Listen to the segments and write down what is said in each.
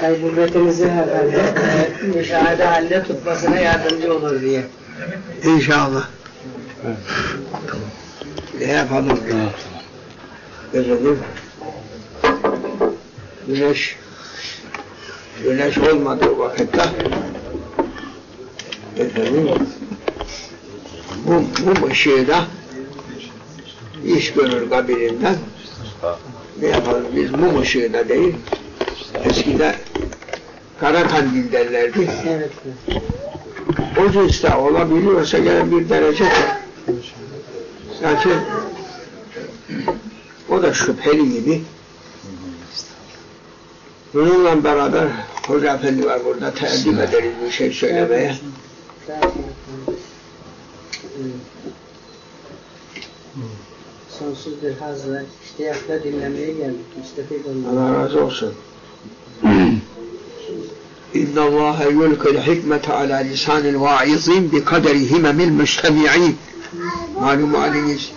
kaybetinizi herhalde e, müşahede halinde tutmasına yardımcı olur diye. İnşallah. Ne yapalım? Efendim, güneş güneş olmadığı vakitte. Efendim mum, mum ışığıyla iş görür kabilinden ne yapalım? Biz mum ışığıyla değil eskide kara kandil derlerdi Evet. o cinste olabiliyorsa gene bir derece Zaten o da şüpheli gibi. Bununla beraber Hoca Efendi var burada teeddüp ederiz bir şey söylemeye. Sonsuz bir hazla, iştiyakla dinlemeye geldik. Olmak. Allah razı olsun. İnna Allah yulkul hikmete ala lisanil vaizin bi kaderi himemil müstemi'in. Malum haliniz.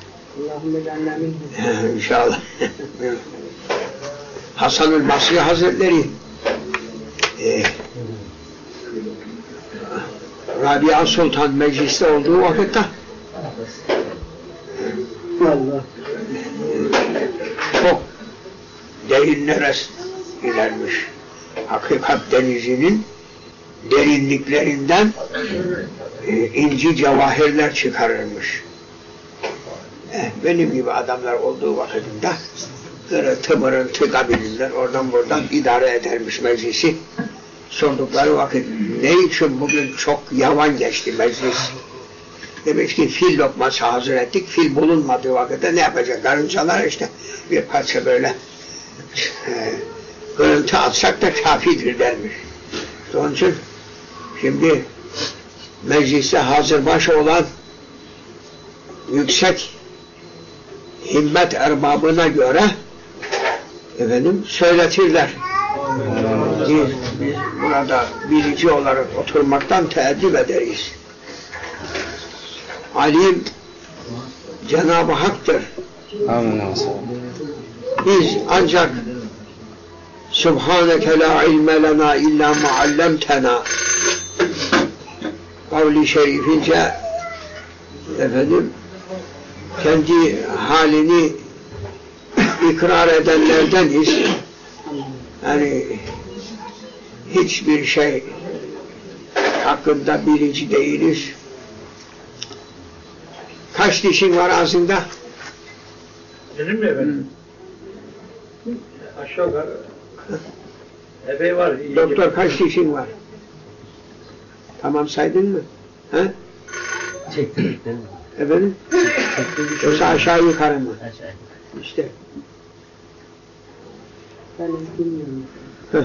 İnşallah. Hasanül Basri Hazretleri e, Rabia Sultan mecliste olduğu vakitte Allah. çok derinlere inermiş. Hakikat denizinin derinliklerinden e, inci cevahirler çıkarırmış. Eh, benim gibi adamlar olduğu vakitinde gırıltı mırıltı kabilinden oradan buradan idare edermiş meclisi. Sordukları vakit ne için bugün çok yavan geçti meclis? Demiş ki fil lokması hazır ettik. Fil bulunmadığı vakitte ne yapacak? Karıncalar işte bir parça böyle gırıltı atsak da kafidir dermiş. İşte onun için şimdi mecliste hazır baş olan yüksek himmet erbabına göre efendim söyletirler. Biz, biz burada bilici olarak oturmaktan teeddüp ederiz. Alim Cenab-ı Hak'tır. Amin. Biz ancak Subhaneke la ilme lena illa ma allamtena kavli şerifince efendim kendi halini ikrar edenlerdeniz. Yani hiçbir şey hakkında bilici değiliz. Kaç dişin var ağzında? Benim mi efendim? Aşağı yukarı. Epey var. iyi Doktor kaç dişin var? Tamam saydın mı? He? Çektim. Efendim? Yoksa aşağı yukarı mı? İşte. Ben bilmiyorum. Heh.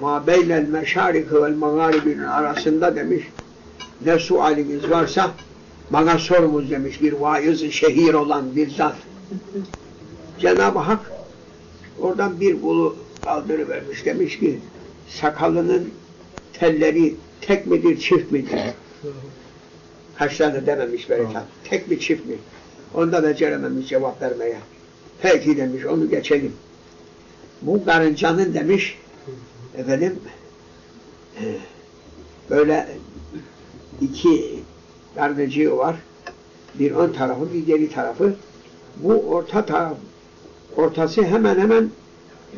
Ma beynel meşarik vel mağaribinin arasında demiş ne sualiniz varsa bana sorunuz demiş bir vaiz şehir olan bir zat. Cenab-ı Hak oradan bir bulu kaldırıvermiş demiş ki sakalının telleri tek midir çift midir? Kaç tane dememiş Berekat. Tek mi çift mi? Onda becerememiş cevap vermeye. Peki demiş onu geçelim. Bu karıncanın demiş efendim e, böyle iki karnıcığı var. Bir ön tarafı bir geri tarafı. Bu orta taraf ortası hemen hemen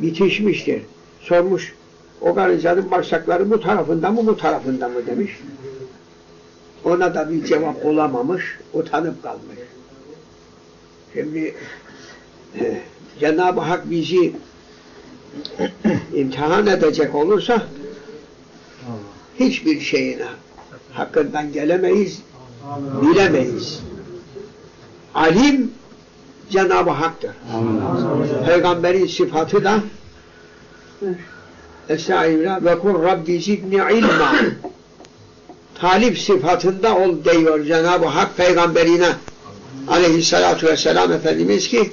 bitişmiştir. Sormuş o karıncanın bağırsakları bu tarafında mı bu tarafında mı demiş. Ona da bir cevap bulamamış, utanıp kalmış. Şimdi e, Cenab-ı Hak bizi imtihan edecek olursa hiçbir şeyine hakkından gelemeyiz, bilemeyiz. Alim Cenab-ı Hak'tır. Peygamberin sıfatı da Estağfirullah ve kur Rabbi zidni ilma talip sıfatında ol diyor Cenab-ı Hak peygamberine aleyhissalatu vesselam Efendimiz ki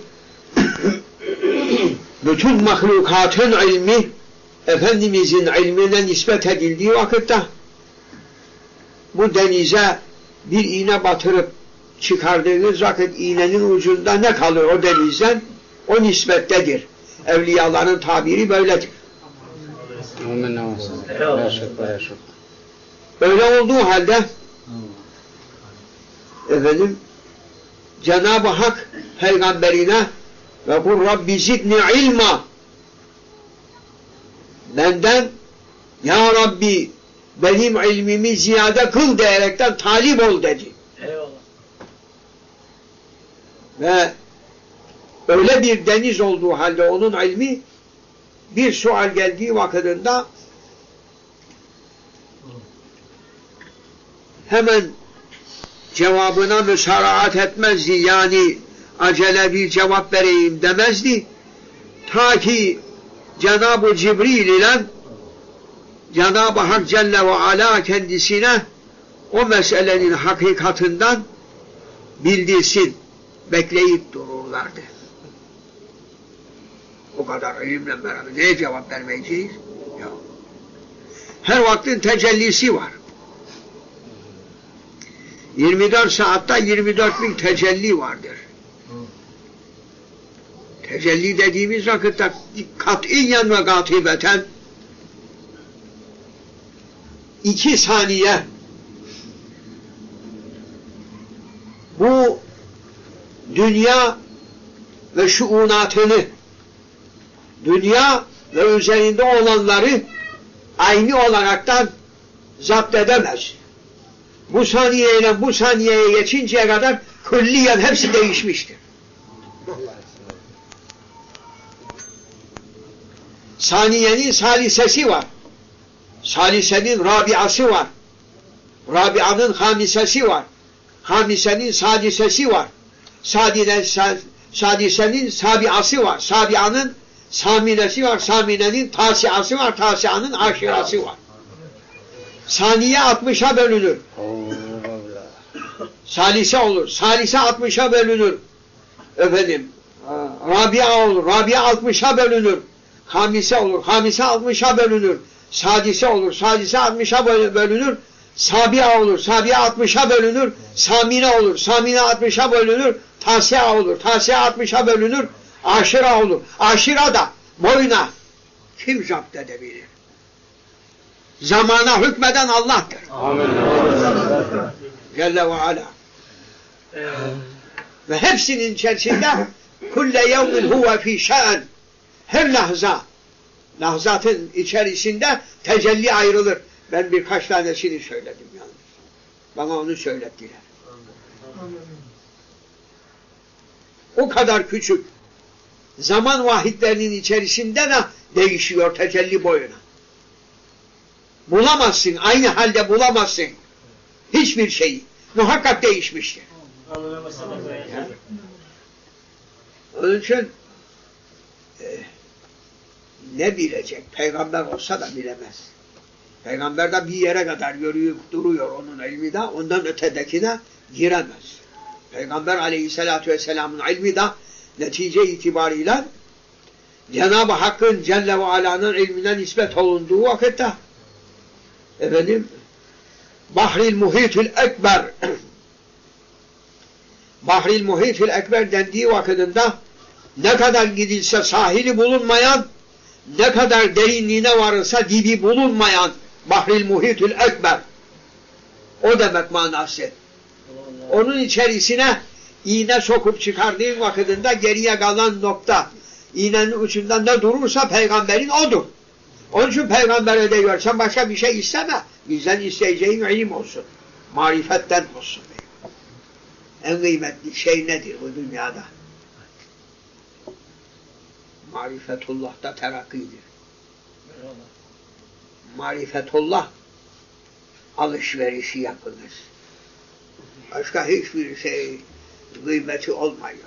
bütün mahlukatın ilmi Efendimizin ilmine nispet edildiği vakitte bu denize bir iğne batırıp çıkardığınız vakit iğnenin ucunda ne kalır o denizden? O nisbettedir. Evliyaların tabiri böyledir. Öyle olduğu halde efendim Cenab-ı Hak peygamberine ve bu Rabbi zidni ilma benden Ya Rabbi benim ilmimi ziyade kıl diyerekten talip ol dedi. Eyvallah. Ve öyle bir deniz olduğu halde onun ilmi bir sual geldiği vakitinde hemen cevabına müsaraat etmezdi. Yani acele bir cevap vereyim demezdi. Ta ki Cenab-ı Cibril ile Cenab-ı Hak Celle ve Ala kendisine o meselenin hakikatinden bildirsin. Bekleyip dururlardı. O kadar ilimle beraber neye cevap vermeyeceğiz? Yok. Her vaktin tecellisi var. 24 saatte 24 bin tecelli vardır. Tecelli dediğimiz vakitte katiyen ve katibeten iki saniye bu dünya ve şuunatını dünya ve üzerinde olanları aynı olaraktan zapt edemez. Bu saniyeyle bu saniyeye geçinceye kadar külliyen hepsi değişmiştir. Saniyenin salisesi var. Salisenin rabiası var. Rabianın hamisesi var. Hamisenin sadisesi var. Sadine, sa, sadisenin sabiası var. Sabianın saminesi var. Saminenin tasiası var. Tasianın aşirası var. Saniye 60'a bölünür. Salise olur. Salise 60'a bölünür. Efendim. Rabia olur. Rabia 60'a bölünür. Hamise olur. Hamise 60'a bölünür. Sadise olur. Sadise 60'a bölünür. Sabia olur. Sabia 60'a bölünür. Samine olur. Samine 60'a bölünür. Tasya olur. Tasya 60'a bölünür. Aşira olur. Aşira da boyuna kim zapt edebilir? Zamana hükmeden Allah'tır. Celle ve Ala. Ve hepsinin içerisinde kulle yevmin huve fi şe'en her lahza lahzatın içerisinde tecelli ayrılır. Ben birkaç tanesini söyledim yalnız. Bana onu söylettiler. O kadar küçük. Zaman vahitlerinin içerisinde de değişiyor tecelli boyuna. Bulamazsın. Aynı halde bulamazsın. Hiçbir şeyi. Muhakkak değişmiştir. Onun için ne bilecek? Peygamber olsa da bilemez. Peygamber de bir yere kadar yürüyüp duruyor onun ilmi de ondan ötedekine giremez. Peygamber aleyhissalatü vesselamın ilmi de netice itibariyle Cenab-ı Hakk'ın Celle ve Ala'nın ilmine nispet olunduğu vakitte efendim Bahril Muhitul Ekber Bahril Muhitul Ekber dendiği vakitinde ne kadar gidilse sahili bulunmayan ne kadar derinliğine varırsa dibi bulunmayan Bahril Muhitul Ekber o demek manası. Onun içerisine iğne sokup çıkardığın vakitinde geriye kalan nokta iğnenin ucunda ne durursa peygamberin odur. Onun için peygambere de görsen başka bir şey isteme. Bizden isteyeceğin ilim olsun. Marifetten olsun. En kıymetli şey nedir bu dünyada? Marifetullah'ta terakkidir. Marifetullah alışverişi yapınız. Başka hiçbir şey kıymeti olmuyor.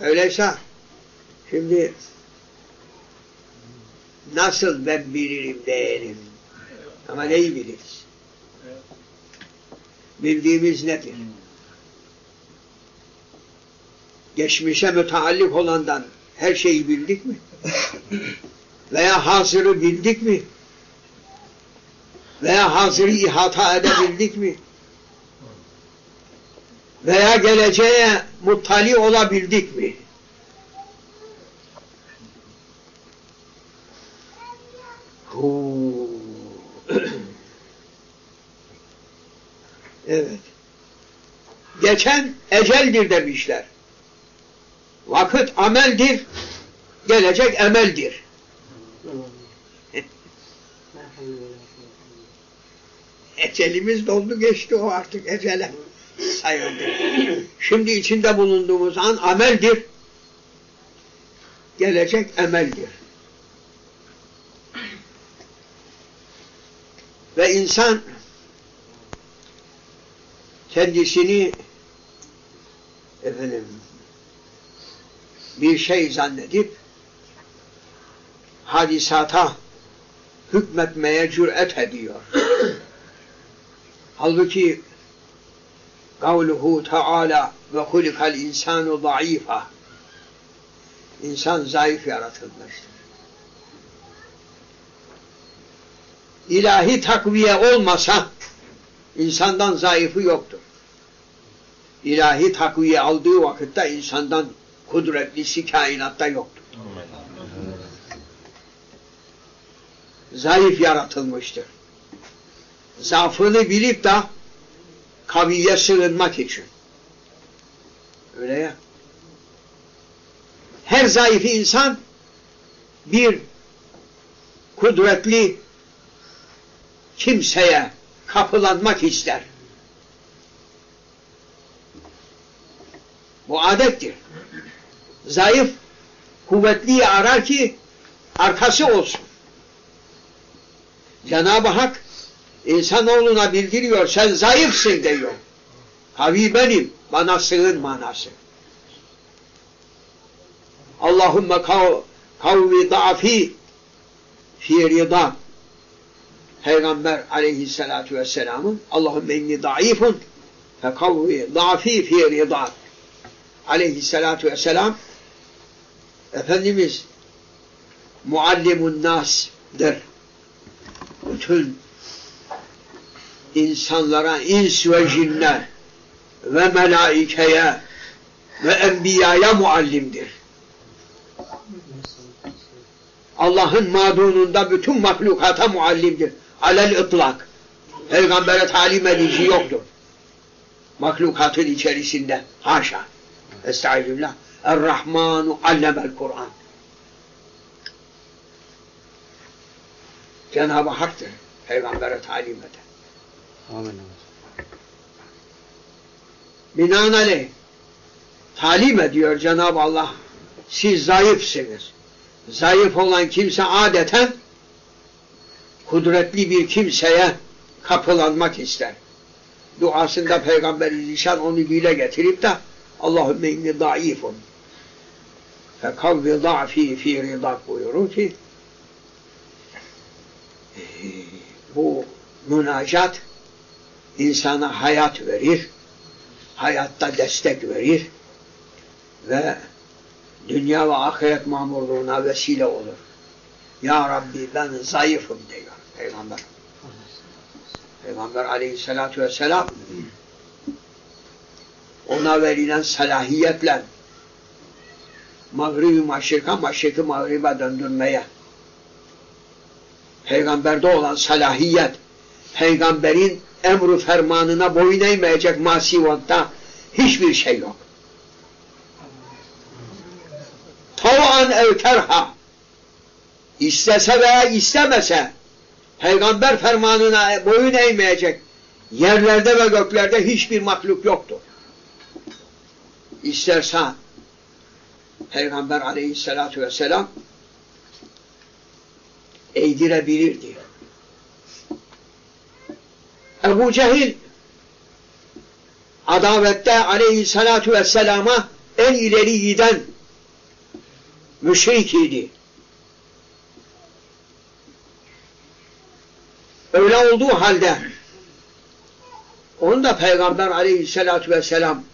Öyleyse şimdi nasıl ben bilirim değerim ama neyi biliriz? Bildiğimiz nedir? Geçmişe müteallik olandan her şeyi bildik mi? Veya hazırı bildik mi? Veya hazırı ihata edebildik mi? veya geleceğe muttali olabildik mi? Evet. Geçen eceldir demişler. Vakit ameldir, gelecek emeldir. Ecelimiz doldu geçti o artık ecele sayıldı. Şimdi içinde bulunduğumuz an ameldir. Gelecek emeldir. Ve insan kendisini efendim bir şey zannedip hadisata hükmetmeye cüret ediyor. Halbuki kavluhu Teala ve hulikal insanu zayıfa İnsan zayıf yaratılmıştır. İlahi takviye olmasa insandan zayıfı yoktur. İlahi takviye aldığı vakitte insandan kudretlisi kainatta yoktur. Zayıf yaratılmıştır. Zaafını bilip de kaviye sığınmak için. Öyle ya. Her zayıf insan bir kudretli kimseye kapılanmak ister. Bu adettir. Zayıf kuvvetliyi arar ki arkası olsun. Cenab-ı Hak insanoğluna bildiriyor sen zayıfsın diyor. Kavi benim bana sığın manası. Allahümme kav, kavvi da'fi fi rida Peygamber aleyhissalatu vesselamın Allahümme inni da'ifun fe kavvi da'fi fi rida aleyhissalatu vesselam Efendimiz muallimun nas'dır. Bütün insanlara, ins ve cinler ve melaikeye ve enbiyaya muallimdir. Allah'ın madununda bütün mahlukata muallimdir. Alel ıtlak. Peygamber'e talim edici yoktur. Mahlukatın içerisinde. Haşa. Estağfirullah. Er-Rahmanu allemel Kur'an. Cenab-ı Hak'tır. Peygamber'e talim eden. Amin. Binaenaleyh talim ediyor Cenab-ı Allah. Siz zayıfsınız. Zayıf olan kimse adeten kudretli bir kimseye kapılanmak ister. Duasında Peygamber-i Zişan onu dile getirip de Allahümme inni daifun fekavvi da'fi fi ridak buyurur ki bu münacat insana hayat verir, hayatta destek verir ve dünya ve ahiret mamurluğuna vesile olur. Ya Rabbi ben zayıfım diyor Peygamber. Peygamber aleyhissalatu vesselam ona verilen salahiyetle mağribi maşrika, maşrikı mağribe döndürmeye peygamberde olan salahiyet peygamberin emru fermanına boyun eğmeyecek masivanda hiçbir şey yok. Tav'an ev istese veya istemese peygamber fermanına boyun eğmeyecek yerlerde ve göklerde hiçbir mahluk yoktur. İsterse peygamber aleyhissalatu vesselam eğdirebilirdi. Ebu Cehil adavette aleyhissalatu vesselama en ileri giden müşrik idi. Öyle olduğu halde onu da Peygamber aleyhissalatu vesselam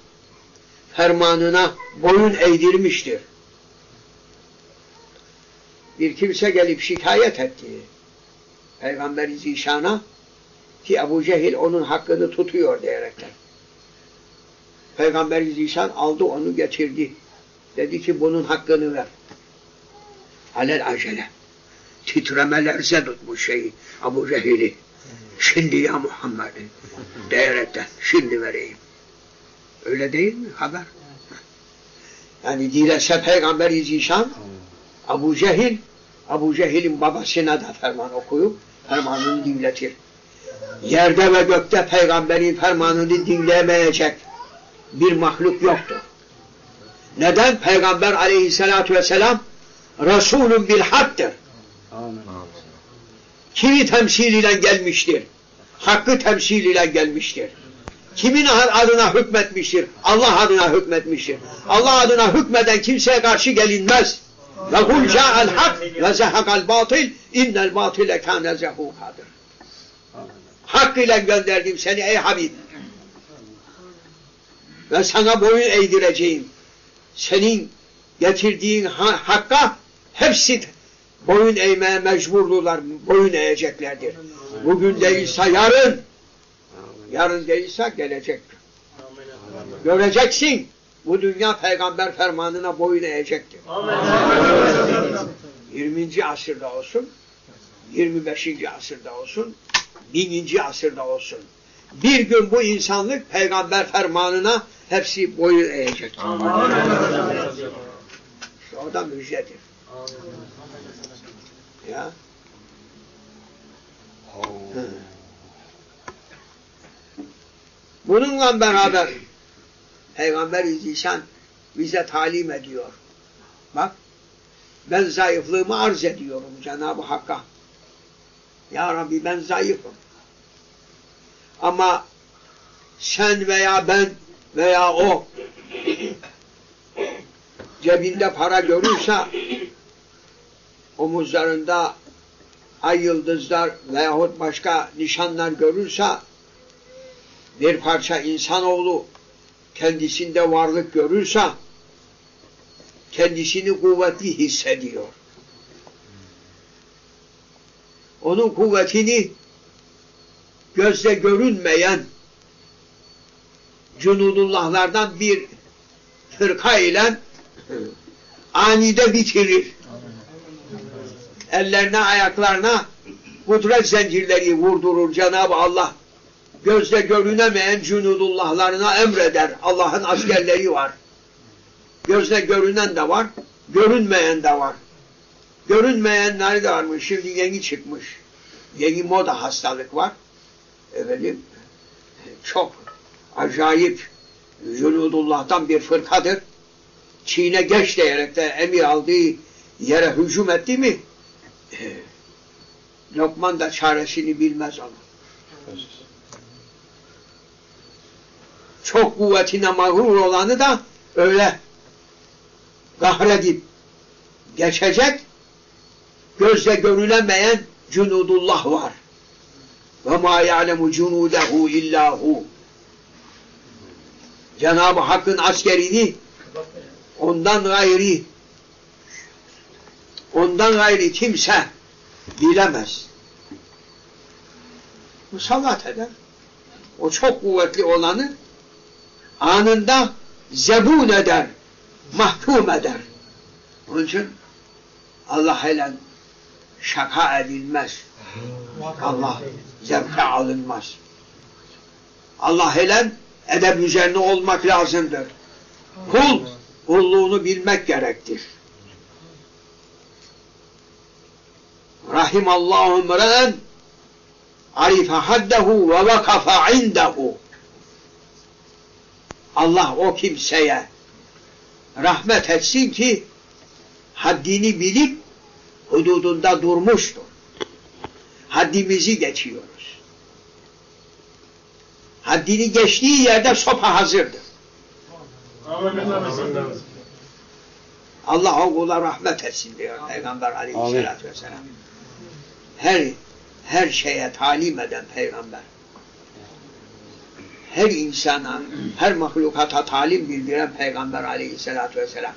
fermanına boyun eğdirmiştir. Bir kimse gelip şikayet etti. Peygamber-i Zişan'a ki Ebu Cehil onun hakkını tutuyor diyerekten. Peygamber Zişan aldı onu getirdi. Dedi ki bunun hakkını ver. Alel acele. Titremelerse tutmuş şeyi Abu Cehil'i. Şimdi ya Muhammed'i diyerekten şimdi vereyim. Öyle değil mi haber? Yani dilese Peygamber-i Zişan Abu Cehil Abu Cehil'in babasına da ferman okuyup fermanını dinletir. Yerde ve gökte peygamberin fermanını dinleyemeyecek bir mahluk yoktur. Neden? Peygamber aleyhissalatu vesselam Resulün bil haktır. Kimi temsil ile gelmiştir? Hakkı temsil ile gelmiştir. Kimin adına hükmetmiştir? Allah adına hükmetmiştir. Allah adına hükmeden kimseye karşı gelinmez. Ve kul ca'al hak ve zehakal batil innel batile kâne zehukadır. Hak ile gönderdim seni ey Habib. Ve sana boyun eğdireceğim. Senin getirdiğin ha hakka hepsi boyun eğmeye mecburdular, boyun eğeceklerdir. Bugün değilse yarın, yarın değilse gelecek. Göreceksin, bu dünya peygamber fermanına boyun eğecektir. 20. asırda olsun, 25. asırda olsun, 1000. asırda olsun. Bir gün bu insanlık peygamber fermanına hepsi boyun eğecek. İşte o da müjdedir. Ya. Hı. Bununla beraber Peygamber-i Zişan bize talim ediyor. Bak ben zayıflığımı arz ediyorum Cenab-ı Hakk'a. Ya Rabbi ben zayıfım. Ama sen veya ben veya o cebinde para görürse omuzlarında ay yıldızlar veyahut başka nişanlar görürse bir parça insanoğlu kendisinde varlık görürse kendisini kuvvetli hissediyor. Onun kuvvetini gözle görünmeyen cunudullahlardan bir fırka ile anide bitirir. Ellerine ayaklarına kudret zincirleri vurdurur Cenab-ı Allah. Gözle görünemeyen cunudullahlarına emreder. Allah'ın askerleri var. Gözle görünen de var, görünmeyen de var. Görünmeyenler de varmış. Şimdi yeni çıkmış. Yeni moda hastalık var. Efendim, çok acayip Cunudullah'tan bir fırkadır. Çin'e geç diyerek de emir aldığı yere hücum etti mi Lokman da çaresini bilmez onu. Çok kuvvetine mağrur olanı da öyle kahredip geçecek gözle görülemeyen cunudullah var. Ve ma ya'lemu cunudehu illahu. Cenab-ı Hakk'ın askerini ondan gayri ondan gayri kimse bilemez. Musallat eder. O çok kuvvetli olanı anında zebun eder, mahkum eder. Onun için Allah ile şaka edilmez. Allah zevke alınmaz. Allah ile edep üzerine olmak lazımdır. Kul, kulluğunu bilmek gerektir. Rahimallahu mren arife haddehu ve vakafa indehu Allah o kimseye rahmet etsin ki haddini bilip hududunda durmuştur. Haddimizi geçiyoruz. Haddini geçtiği yerde sopa hazırdır. Allah o kula rahmet etsin diyor Peygamber aleyhissalatü vesselam. Her, her şeye talim eden peygamber. Her insana, her mahlukata talim bildiren peygamber aleyhissalatü vesselam.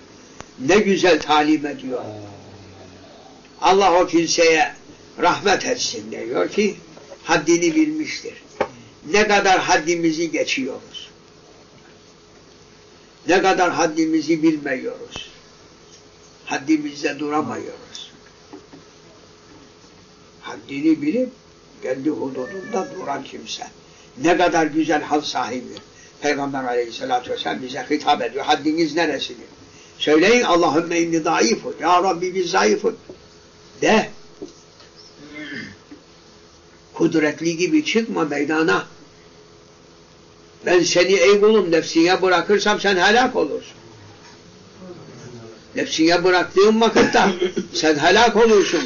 Ne güzel talim ediyor. Allah o kimseye rahmet etsin diyor ki haddini bilmiştir. Ne kadar haddimizi geçiyoruz. Ne kadar haddimizi bilmiyoruz. Haddimizde duramıyoruz. Haddini bilip kendi hududunda duran kimse. Ne kadar güzel hal sahibi. Peygamber aleyhissalatü vesselam bize hitap ediyor. Haddiniz neresidir? Söyleyin Allahümme inni zayıfun. Ya Rabbi biz zayıfun. De. Kudretli gibi çıkma meydana. Ben seni ey kulum nefsine bırakırsam sen helak olursun. Nefsine bıraktığın vakitte sen helak olursun.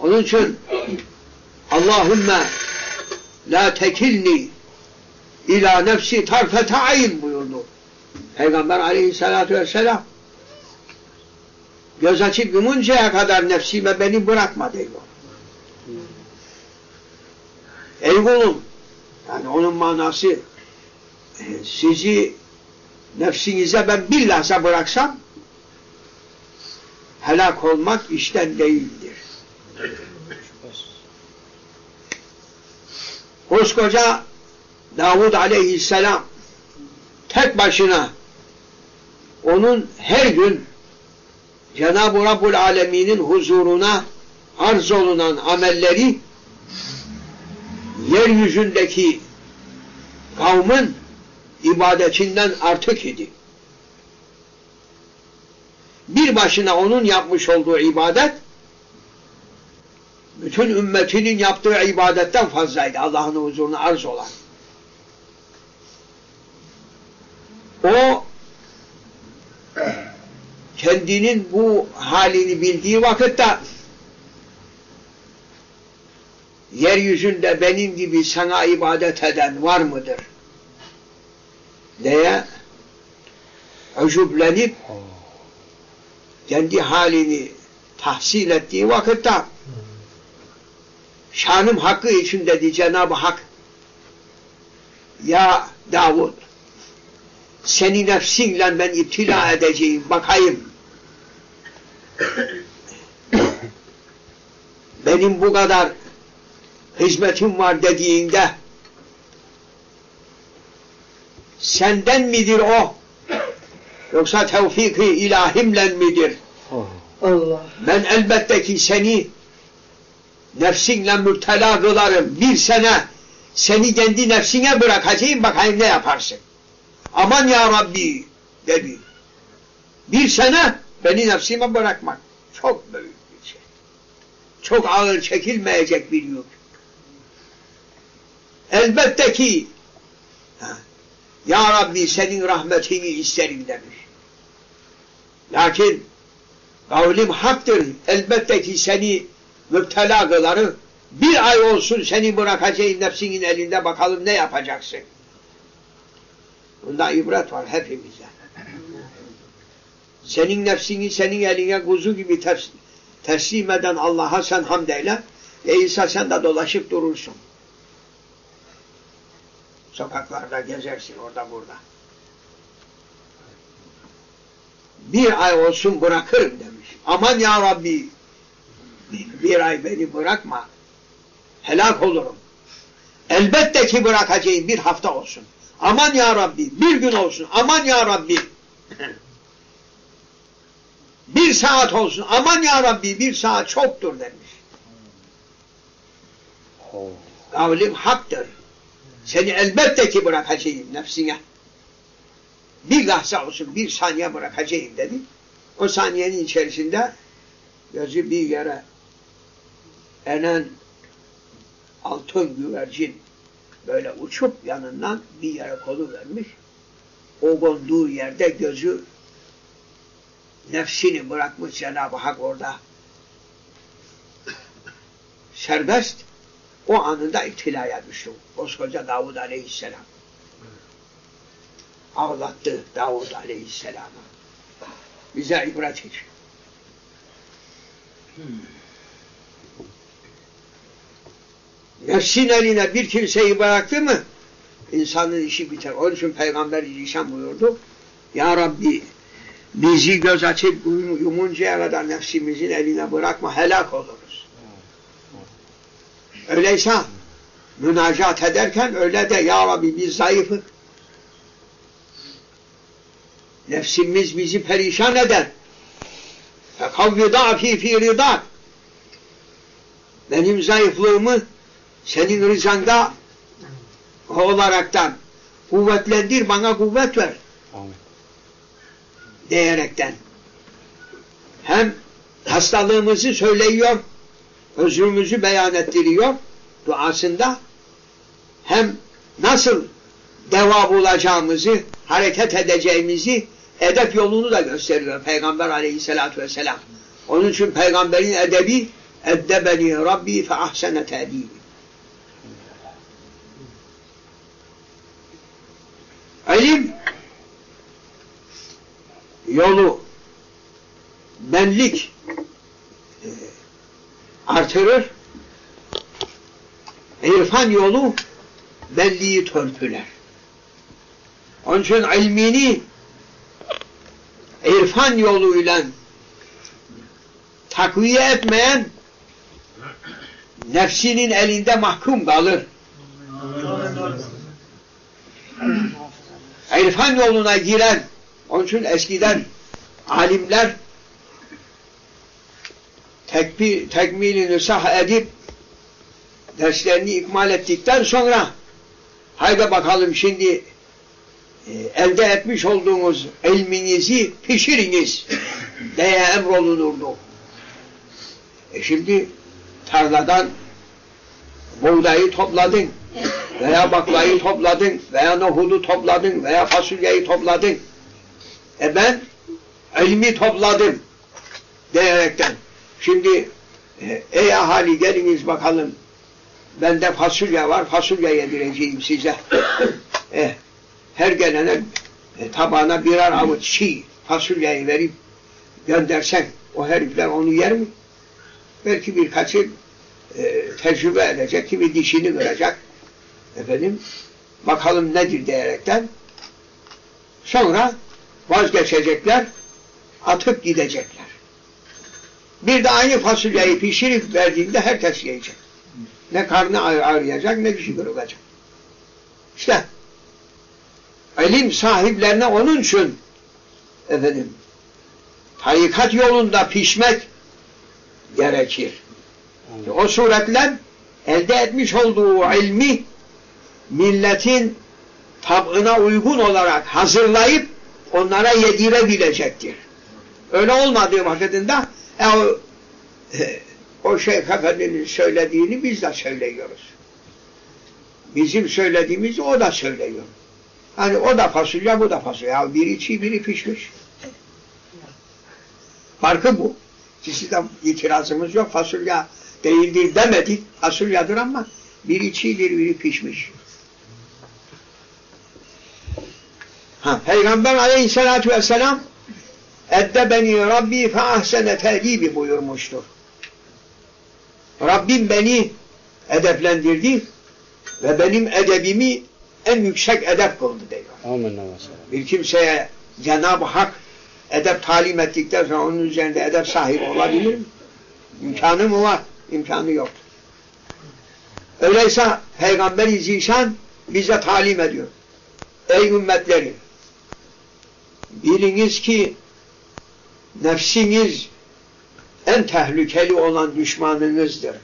Onun için Allahümme la tekilni ila nefsi tarfete ayin buyurdu. Peygamber aleyhissalatü vesselam göz açıp yumuncaya kadar nefsime beni bırakma diyor. Ey kulum yani onun manası e, sizi nefsinize ben bilhassa bıraksam helak olmak işten değildir. Koskoca Davud aleyhisselam tek başına onun her gün Cenab-ı Rabbul Alemin'in huzuruna arz olunan amelleri yeryüzündeki kavmin ibadetinden artık idi. Bir başına onun yapmış olduğu ibadet bütün ümmetinin yaptığı ibadetten fazlaydı Allah'ın huzuruna arz olan. O kendinin bu halini bildiği vakitte yeryüzünde benim gibi sana ibadet eden var mıdır? diye ucublenip kendi halini tahsil ettiği vakitte şanım hakkı için dedi Cenab-ı Hak. Ya Davud seni nefsinle ben iptila edeceğim bakayım. Benim bu kadar hizmetim var dediğinde senden midir o? Yoksa tevfik-i ilahimle midir? Allah. ben elbette ki seni nefsinle müptela kılarım bir sene. Seni kendi nefsine bırakacağım bakayım ne yaparsın. Aman ya Rabbi dedi. Bir sene beni nefsime bırakmak çok büyük bir şey. Çok ağır çekilmeyecek bir yük. Elbette ki ya Rabbi senin rahmetini isterim demiş. Lakin kavlim haktır. Elbette ki seni müptela kıları bir ay olsun seni bırakacağım nefsinin elinde bakalım ne yapacaksın? Bunda ibret var hepimize. Senin nefsini senin eline kuzu gibi teslim eden Allah'a sen hamd eyle değilse sen de dolaşıp durursun. Sokaklarda gezersin orada burada. Bir ay olsun bırakırım demiş. Aman ya Rabbi bir ay beni bırakma. Helak olurum. Elbette ki bırakacağım bir hafta olsun. Aman ya Rabbi bir gün olsun. Aman ya Rabbi. Bir saat olsun. Aman ya Rabbi bir saat çoktur demiş. Kavlim haktır. Seni elbette ki bırakacağım nefsine. Bir lahza olsun bir saniye bırakacağım dedi. O saniyenin içerisinde gözü bir yere enen altın güvercin böyle uçup yanından bir yere kolu vermiş. O konduğu yerde gözü nefsini bırakmış Cenab-ı Hak orada. Serbest o anında iptilaya düştü. Koskoca Davud Aleyhisselam. Ağlattı Davud Aleyhisselam'ı. Bize ibret için. Nefsin eline bir kimseyi bıraktı mı insanın işi biter. Onun için Peygamber İlişan buyurdu. Ya Rabbi bizi göz açıp yumuncaya kadar nefsimizin eline bırakma helak oluruz. Öyleyse münacat ederken öyle de Ya Rabbi biz zayıfız. Nefsimiz bizi perişan eder. Fekavvi da'fi fi rıdak. Benim zayıflığımı senin rızanda olaraktan kuvvetlendir, bana kuvvet ver Amin. diyerekten. Hem hastalığımızı söyleyiyor, özrümüzü beyan ettiriyor duasında. Hem nasıl deva bulacağımızı, hareket edeceğimizi, edep yolunu da gösteriyor Peygamber aleyhissalatü vesselam. Onun için peygamberin edebi eddebeni Rabbi fe ahsene tedibi. İlim yolu benlik e, artırır. İrfan yolu benliği törpüler. Onun için ilmini irfan yoluyla takviye etmeyen nefsinin elinde mahkum kalır. İrfan yoluna giren, onun için eskiden alimler tekbir, tekmilini sah edip derslerini ikmal ettikten sonra haydi bakalım şimdi e, elde etmiş olduğunuz ilminizi pişiriniz diye emrolunurdu. E şimdi tarladan buğdayı topladın veya baklayı topladın veya nohudu topladın veya fasulyeyi topladın. E ben ilmi topladım diyerekten. Şimdi e, ey ahali geliniz bakalım bende fasulye var fasulye yedireceğim size. e, her gelene e, tabağına birer avuç çiğ fasulyeyi verip göndersen o herifler onu yer mi? Belki birkaçı e, tecrübe edecek, kimi dişini kıracak. Efendim, bakalım nedir diyerekten. Sonra vazgeçecekler, atıp gidecekler. Bir de aynı fasulyeyi pişirip verdiğinde herkes yiyecek. Ne karnı ağrıyacak, ne dişi kırılacak. İşte ilim sahiplerine onun için efendim tarikat yolunda pişmek gerekir. O suretle elde etmiş olduğu ilmi milletin tabına uygun olarak hazırlayıp onlara yedirebilecektir. Öyle olmadığı vakitinde e, o, e, o Şeyh Efendi'nin söylediğini biz de söylüyoruz. Bizim söylediğimizi o da söylüyor. Hani o da fasulye, bu da fasulye. Ya biri çiğ, biri pişmiş. Farkı bu. İkisi itirazımız yok. Fasulye değildir demedik. Fasulyedir ama biri çiğdir, biri pişmiş. Ha, Peygamber aleyhissalatü vesselam Eddebeni Rabbi fe ahsene tedibi buyurmuştur. Rabbim beni edeplendirdi ve benim edebimi en yüksek edep kıldı diyor. Amin. Bir kimseye Cenab-ı Hak edep talim ettikten sonra onun üzerinde edep sahibi olabilir mi? İmkanı mı var? İmkanı yok. Öyleyse Peygamber-i Zişan bize talim ediyor. Ey ümmetlerim! Biliniz ki nefsiniz en tehlikeli olan düşmanınızdır.